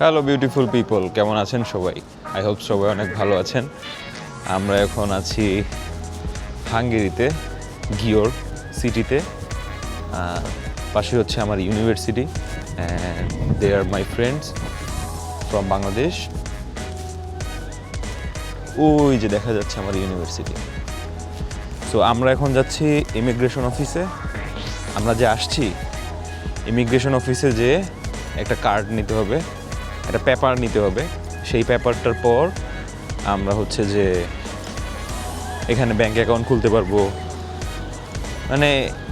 Hello beautiful people কেমন আছেন সবাই? আই হোপ সবাই অনেক ভালো আছেন। আমরা এখন আছি হাঙ্গেরিতে, গিওর সিটিতে। পাশে হচ্ছে আমার university. They are my friends from Bangladesh ওই যে দেখা যাচ্ছে আমার ইউনিভার্সিটি। সো আমরা এখন যাচ্ছি ইমিগ্রেশন অফিসে আমরা যে আসছি ইমিগ্রেশন অফিসে যে একটা কার্ড নিতে হবে। একটা পেপার নিতে হবে। সেই পেপারটার পর আমরা হচ্ছে যে এখানে ব্যাংক অ্যাকাউন্ট খুলতে পারব। মানে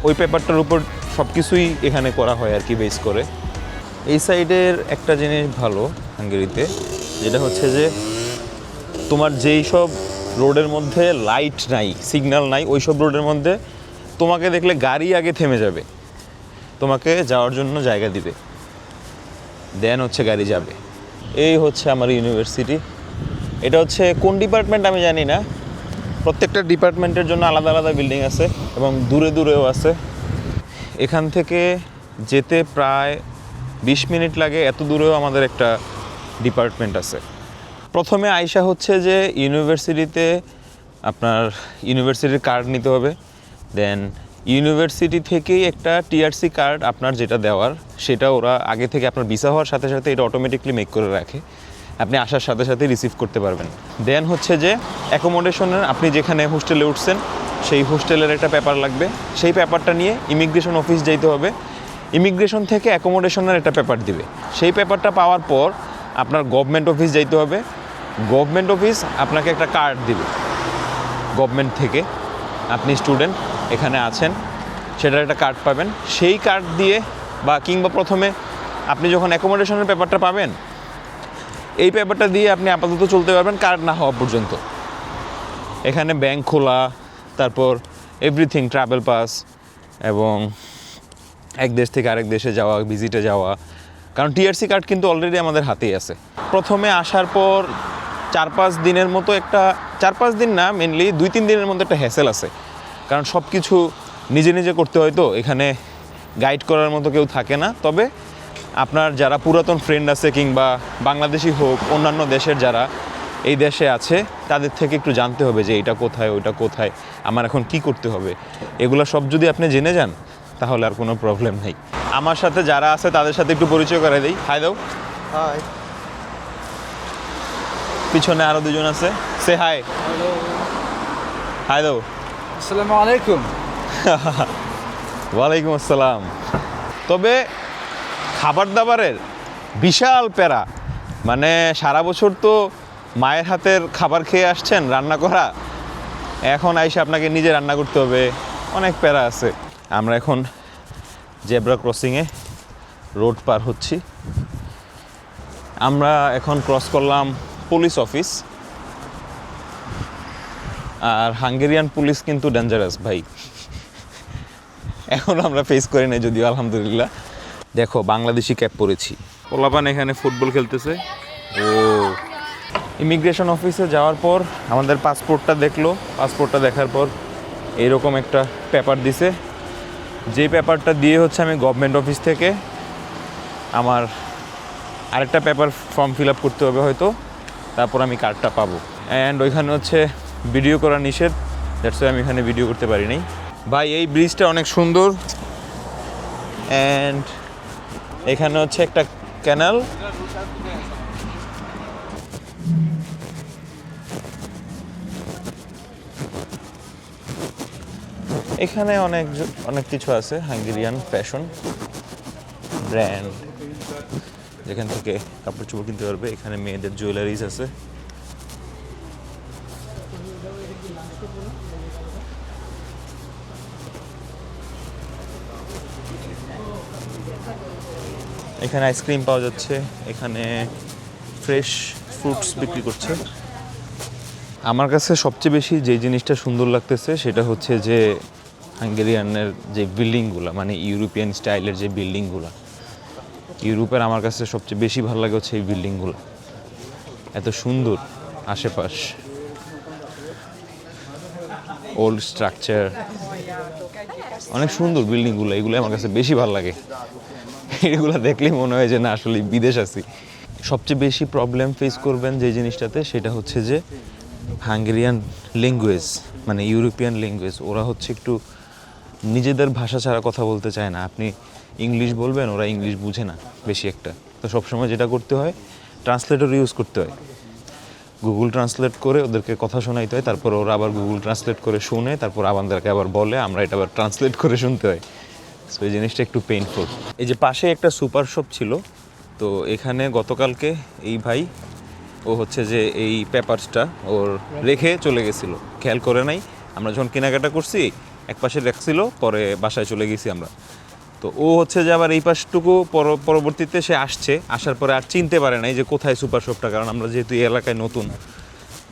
ওই পেপারটার উপর সব কিছুই এখানে করা হয় আর কি বেস করে। এই সাইডের একটা জিনিস ভালো হাঙ্গেরিতে, যেটা হচ্ছে যে তোমার যেই সব রোডের মধ্যে লাইট নাই সিগন্যাল নাই, ওই সব রোডের মধ্যে তোমাকে দেখলে গাড়ি আগে থেমে যাবে। তোমাকে যাওয়ার জন্য জায়গা দিবে। দেন হচ্ছে গাড়ি যাবে। এই হচ্ছে আমার ইউনিভার্সিটি। এটা হচ্ছে কোন ডিপার্টমেন্ট আমি জানি না। প্রত্যেকটা ডিপার্টমেন্টের জন্য আলাদা আলাদা বিল্ডিং আছে এবং দূরে দূরেও আছে। এখান থেকে যেতে প্রায় বিশ মিনিট লাগে, এত দূরেও আমাদের একটা ডিপার্টমেন্ট আছে। প্রথমে আইসা হচ্ছে যে ইউনিভার্সিটিতে আপনার ইউনিভার্সিটির কার্ড নিতে হবে, দেন ইউনিভার্সিটি থেকেই একটা টিআরসি কার্ড আপনার যেটা দেওয়ার, সেটা ওরা আগে থেকে আপনার ভিসা হওয়ার সাথে সাথে এটা অটোমেটিকলি মেক করে রাখে। আপনি আসার সাথে সাথে রিসিভ করতে পারবেন। দেন হচ্ছে যে অ্যাকোমোডেশনের আপনি যেখানে হোস্টেলে উঠছেন, সেই হোস্টেলের একটা পেপার লাগবে। সেই পেপারটা নিয়ে ইমিগ্রেশন অফিস যেতে হবে। ইমিগ্রেশন থেকে অ্যাকোমোডেশনের একটা পেপার দিবে। সেই পেপারটা পাওয়ার পর আপনার গভর্নমেন্ট অফিস যাইতে হবে। গভর্নমেন্ট অফিস আপনাকে একটা কার্ড দিবে। গভর্নমেন্ট থেকে আপনি স্টুডেন্ট এখানে আছেন, সেটার একটা কার্ড পাবেন। সেই কার্ড দিয়ে বা কিংবা প্রথমে আপনি যখন অ্যাকোমোডেশনের পেপারটা পাবেন, এই পেপারটা দিয়ে আপনি আপাতত চলতে পারবেন কার্ড না হওয়া পর্যন্ত। এখানে ব্যাংক খোলা, তারপর এভরিথিং ট্রাভেল পাস এবং এক দেশ থেকে আরেক দেশে যাওয়া ভিজিটে যাওয়া। কারণ টিআরসি কার্ড কিন্তু অলরেডি আমাদের হাতেই আছে। প্রথমে আসার পর চার পাঁচ দিনের মতো একটা, চার পাঁচ দিন না মেনলি দুই তিন দিনের মধ্যে একটা হ্যাসেল আছে। কারণ সব কিছু নিজে নিজে করতে হয় তো এখানে গাইড করার মতো কেউ থাকে না। তবে আপনার যারা পুরাতন ফ্রেন্ড আছে কিংবা বাংলাদেশি হোক অন্যান্য দেশের যারা এই দেশে আছে তাদের থেকে একটু জানতে হবে যে এটা কোথায় ওইটা কোথায় আমার এখন কি করতে হবে। এগুলো সব যদি আপনি জেনে যান তাহলে আর কোনো প্রবলেম নেই। আমার সাথে যারা আছে তাদের সাথে একটু পরিচয় করে দিই। হাই দাও হাই পিছনে আরও দুজন আছে। সে হাই হাই দাও আসসালামু আলাইকুম। ওয়ালাইকুম আসসালাম। তবে খাবার দাবারের বিশাল প্যারা মানে সারা বছর তো মায়ের হাতের খাবার খেয়ে আসছেন, রান্না করা। এখন আইসে আপনাকে নিজে রান্না করতে হবে, অনেক প্যারা আছে। আমরা এখন জেব্রা ক্রসিংয়ে রোড পার হচ্ছি। আমরা এখন ক্রস করলাম পুলিশ অফিস। আর হাঙ্গেরিয়ান পুলিশ কিন্তু ডেঞ্জারাস ভাই। এখন আমরা ফেস করি নাই যদিও আলহামদুলিল্লাহ। দেখো বাংলাদেশি ক্যাপ পরেছি। পোলাপান এখানে ফুটবল খেলতেছে। ও। ইমিগ্রেশন অফিসে যাওয়ার পর আমাদের পাসপোর্টটা দেখল। পাসপোর্টটা দেখার পর এরকম একটা পেপার দিছে। যে পেপারটা দিয়ে হচ্ছে আমি গভর্নমেন্ট অফিস থেকে আমার আরেকটা পেপার ফর্ম ফিল আপ করতে হবে হয়তো। তারপর আমি কার্ডটা পাবো। অ্যান্ড ওইখানে হচ্ছে ভিডিও করা নিষেধ। দ্যাটস আমি এখানে ভিডিও করতে পারি নাই। ভাই, এই ব্রিজটা অনেক সুন্দর। অ্যান্ড এখানে হচ্ছে একটা ক্যানাল এখানে অনেক অনেক কিছু আছে। হাঙ্গেরিয়ান ফ্যাশন ব্র্যান্ড যেখান থেকে কাপড় চোপড় কিনতে পারবে। এখানে মেয়েদের জুয়েলারিজ আছে। এখানে আইসক্রিম পাওয়া যাচ্ছে, এখানে ফ্রেশ ফ্রুটস বিক্রি করছে। আমার কাছে সবচেয়ে বেশি যে জিনিসটা সুন্দর লাগতেছে, সেটা হচ্ছে যে হাঙ্গেরিয়ানের যে বিল্ডিংগুলো মানে ইউরোপিয়ান স্টাইলের যে বিল্ডিংগুলো, ইউরোপের আমার কাছে সবচেয়ে বেশি ভালো লাগে হচ্ছে এই বিল্ডিংগুলো। এত সুন্দর আশেপাশ। ওল্ড স্ট্রাকচার অনেক সুন্দর বিল্ডিংগুলো এগুলো আমার কাছে বেশি ভালো লাগে। এগুলো দেখলেই মনে হয় যে না আসলে বিদেশ আছি। সবচেয়ে বেশি প্রবলেম ফেস করবেন যে জিনিসটাতে সেটা হচ্ছে যে হাঙ্গেরিয়ান ল্যাঙ্গুয়েজ মানে ইউরোপিয়ান ল্যাঙ্গুয়েজ ওরা হচ্ছে একটু নিজেদের ভাষা ছাড়া কথা বলতে চায় না। আপনি ইংলিশ বলবেন, ওরা ইংলিশ বুঝে না বেশি একটা। তো সবসময় যেটা করতে হয় ট্রান্সলেটর ইউজ করতে হয়। গুগল ট্রান্সলেট করে ওদেরকে কথা শোনাইতে হয়, তারপর ওরা আবার গুগল ট্রান্সলেট করে শুনে, তারপর আমাদেরকে আবার বলে, আমরা এটা আবার ট্রান্সলেট করে শুনতে হয়। সো এই জিনিসটা একটু পেইনফুল এই যে পাশে একটা সুপার শপ ছিল, তো এখানে গতকালকে এই ভাই, ও হচ্ছে যে এই পেপারসটা ওর রেখে চলে গেছিল। খেয়াল করে নাই, আমরা যখন কেনাকাটা করছি এক পাশে রাখছিল পরে বাসায় চলে গেছি আমরা। তো ও হচ্ছে যে আবার এই পাশটুকু পর- পরবর্তীতে সে আসছে, আসার পরে আর চিনতে পারে নাই যে কোথায় সুপার শপটা কারণ আমরা যেহেতু এই এলাকায় নতুন।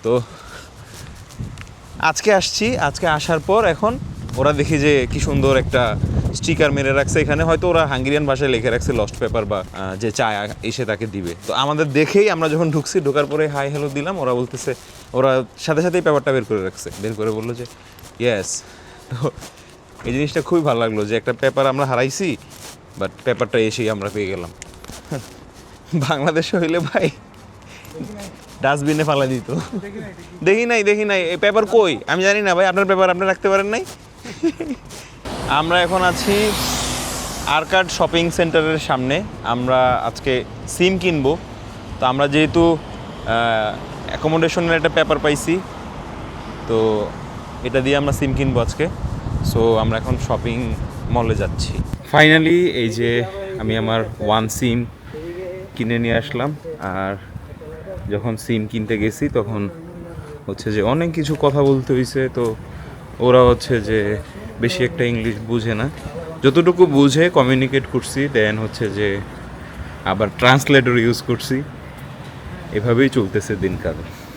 তো আজকে আসছি, আজকে আসার পর এখন ওরা দেখি যে কি সুন্দর একটা স্টিকার মেরে রাখছে। এখানে হয়তো ওরা হাঙ্গেরিয়ান ভাষায় লিখে রাখছে লস্ট পেপার বা যে চায় এসে তাকে দিবে। তো আমাদের দেখেই আমরা যখন ঢুকছি, ঢোকার পরে হাই হ্যালো দিলাম। ওরা বলতেছে, ওরা সাথে সাথেই পেপারটা বের করে রাখছে। বের করে বলল যে ইয়েস তো এই জিনিসটা খুবই ভালো লাগল যে একটা পেপার আমরা হারাইছি বাট পেপারটা এসেই আমরা পেয়ে গেলাম। বাংলাদেশে হইলে ভাই ডাস্টবিনে ফালা দিত। দেখি নাই দেখি নাই, এই পেপার কই? আমি জানি না ভাই, আপনার পেপার আপনি রাখতে পারেন নাই? আমরা এখন আছি আরকাড শপিং সেন্টারের সামনে। আমরা আজকে সিম কিনবো। তো আমরা যেহেতু অ্যাকোমোডেশনের একটা পেপার পাইছি, তো এটা দিয়ে আমরা সিম কিনবো আজকে। সো আমরা এখন শপিং মলে যাচ্ছি। ফাইনালি এই যে আমি আমার ওয়ান সিম কিনে নিয়ে আসলাম। আর যখন সিম কিনতে গেছি, তখন হচ্ছে যে অনেক কিছু কথা বলতে হয়েছে তো ওরা হচ্ছে যে বেশি একটা ইংলিশ বুঝে না। যতটুকু বুঝে কমিউনিকেট করছি দেন হচ্ছে যে আবার ট্রান্সলেটর ইউজ করছি। এভাবেই চলতেছে দিনকাল।